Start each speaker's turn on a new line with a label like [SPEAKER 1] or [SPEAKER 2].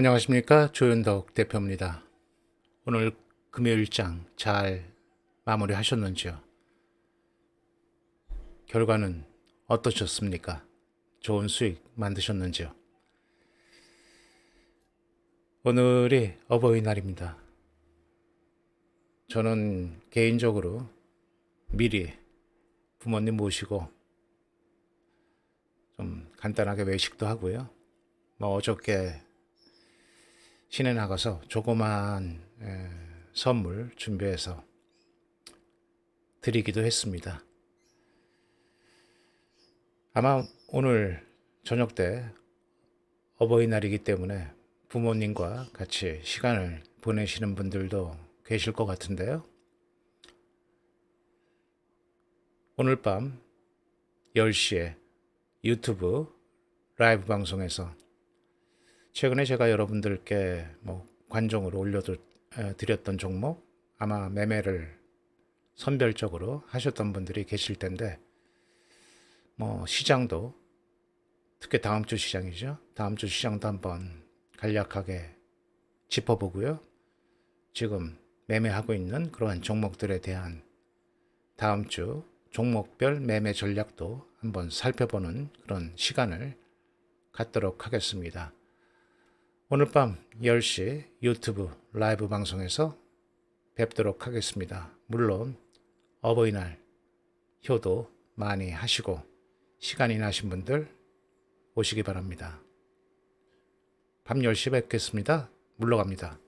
[SPEAKER 1] 안녕하십니까 조윤덕 대표입니다. 오늘 금요일장 잘 마무리하셨는지요? 결과는 어떠셨습니까? 좋은 수익 만드셨는지요? 오늘이 어버이날입니다. 저는 개인적으로 미리 부모님 모시고 좀 간단하게 외식도 하고요. 뭐 어저께 시내 나가서 조그만 에, 선물 준비해서 드리기도 했습니다. 아마 오늘 저녁 때 어버이날이기 때문에 부모님과 같이 시간을 보내시는 분들도 계실 것 같은데요. 오늘 밤 10시에 유튜브 라이브 방송에서 최근에 제가 여러분들께 뭐 관종으로 올려드렸던 종목 아마 매매를 선별적으로 하셨던 분들이 계실 텐데 뭐 시장도 특히 다음 주 시장이죠. 다음 주 시장도 한번 간략하게 짚어보고요. 지금 매매하고 있는 그러한 종목들에 대한 다음 주 종목별 매매 전략도 한번 살펴보는 그런 시간을 갖도록 하겠습니다. 오늘 밤 10시 유튜브 라이브 방송에서 뵙도록 하겠습니다. 물론 어버이날 효도 많이 하시고 시간이 나신 분들 오시기 바랍니다. 밤 10시 뵙겠습니다. 물러갑니다.